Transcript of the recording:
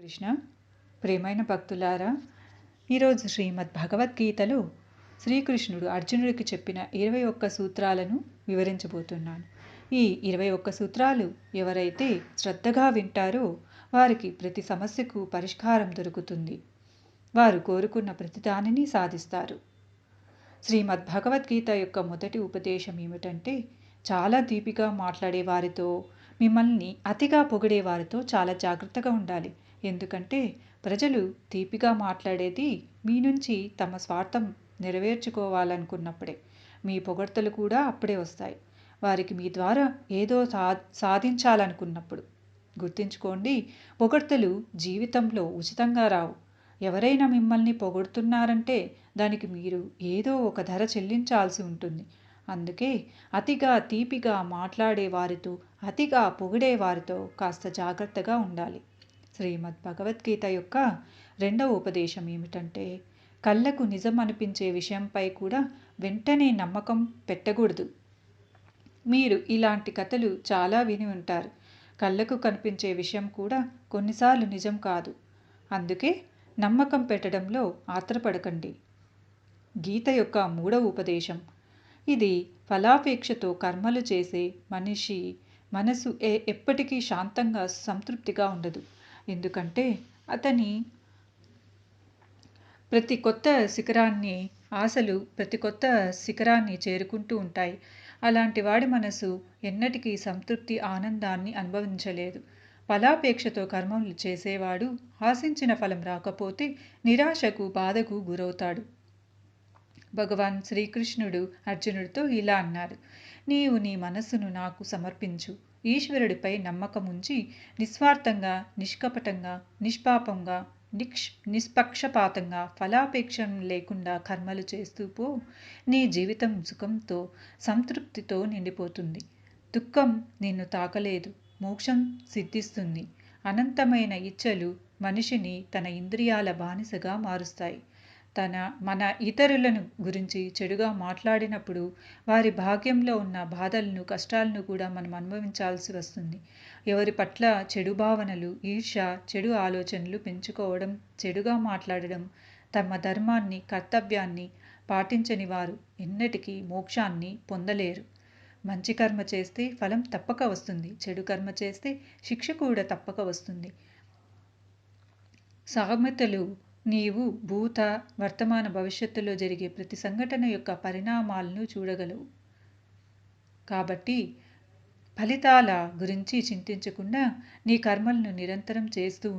కృష్ణ ప్రేమైన భక్తులారా ఈరోజు శ్రీమద్ భగవద్గీతలో శ్రీకృష్ణుడు అర్జునుడికి చెప్పిన ఇరవై ఒక్క సూత్రాలను వివరించబోతున్నాను. ఈ ఇరవై ఒక్క సూత్రాలు ఎవరైతే శ్రద్ధగా వింటారో వారికి ప్రతి సమస్యకు పరిష్కారం దొరుకుతుంది. వారు కోరుకున్న ప్రతిదానిని సాధిస్తారు. శ్రీమద్ భగవద్గీత యొక్క మొదటి ఉపదేశం ఏమిటంటే చాలా దీపిగా మాట్లాడే వారితో మిమ్మల్ని అతిగా పొగిడే వారితో చాలా జాగ్రత్తగా ఉండాలి. ఎందుకంటే ప్రజలు తీపిగా మాట్లాడేది మీ నుంచి తమ స్వార్థం నెరవేర్చుకోవాలనుకున్నప్పుడే. మీ పొగడ్తలు కూడా అప్పుడే వస్తాయి. వారికి మీ ద్వారా ఏదో సా సాధించాలనుకున్నప్పుడు. గుర్తుంచుకోండి పొగడ్తలు జీవితంలో ఉచితంగా రావు. ఎవరైనా మిమ్మల్ని పొగుడుతున్నారంటే దానికి మీరు ఏదో ఒక ధర చెల్లించాల్సి ఉంటుంది. అందుకే అతిగా తీపిగా మాట్లాడే వారితో అతిగా పొగిడే వారితో కాస్త జాగ్రత్తగా ఉండాలి. శ్రీమద్ భగవద్గీత యొక్క రెండవ ఉపదేశం ఏమిటంటే కళ్ళకు నిజం అనిపించే విషయంపై కూడా వెంటనే నమ్మకం పెట్టకూడదు. మీరు ఇలాంటి కథలు చాలా విని ఉంటారు. కళ్ళకు కనిపించే విషయం కూడా కొన్నిసార్లు నిజం కాదు. అందుకే నమ్మకం పెట్టడంలో ఆత్రపడకండి. గీత యొక్క మూడవ ఉపదేశం. ఇది ఫలాపేక్షతో కర్మలు చేసే మనిషి మనసు ఏ ఎప్పటికీ శాంతంగా సంతృప్తిగా ఉండదు. ఎందుకంటే అతని ప్రతి కొత్త శిఖరాన్ని ఆశలు ప్రతి కొత్త శిఖరాన్ని చేరుకుంటూ ఉంటాయి. అలాంటి వాడి మనసు ఎన్నటికీ సంతృప్తి ఆనందాన్ని అనుభవించలేదు. ఫలాపేక్షతో కర్మలు చేసేవాడు ఆశించిన ఫలం రాకపోతే నిరాశకు బాధకు గురవుతాడు. భగవాన్ శ్రీకృష్ణుడు అర్జునుడితో ఇలా అన్నారు. నీవు నీ మనస్సును నాకు సమర్పించు. ఈశ్వరుడిపై నమ్మకం ఉంచి నిస్వార్థంగా నిష్కపటంగా నిష్పాపంగా నిక్ష్ నిష్పక్షపాతంగా ఫలాపేక్షం లేకుండా కర్మలు చేస్తూ పో. నీ జీవితం సుఖంతో సంతృప్తితో నిండిపోతుంది. దుఃఖం నిన్ను తాకలేదు మోక్షం సిద్ధిస్తుంది. అనంతమైన ఇచ్చలు మనిషిని తన ఇంద్రియాల బానిసగా మారుస్తాయి. తన మన ఇతరులను గురించి చెడుగా మాట్లాడినప్పుడు వారి భాగ్యంలో ఉన్న బాధలను కష్టాలను కూడా మనం అనుభవించాల్సి వస్తుంది. ఎవరి పట్ల చెడు భావనలు ఈర్ష చెడు ఆలోచనలు పెంచుకోవడం చెడుగా మాట్లాడడం తమ ధర్మాన్ని కర్తవ్యాన్ని పాటించని వారు ఎన్నటికీ మోక్షాన్ని పొందలేరు. మంచి కర్మ చేస్తే ఫలం తప్పక వస్తుంది. చెడు కర్మ చేస్తే శిక్ష కూడా తప్పక వస్తుంది. సామెతలు నీవు భూత వర్తమాన భవిష్యత్తులో జరిగే ప్రతి సంఘటన యొక్క పరిణామాలను చూడగలవు. కాబట్టి ఫలితాల గురించి చింతించకుండా నీ కర్మలను నిరంతరం చేస్తూ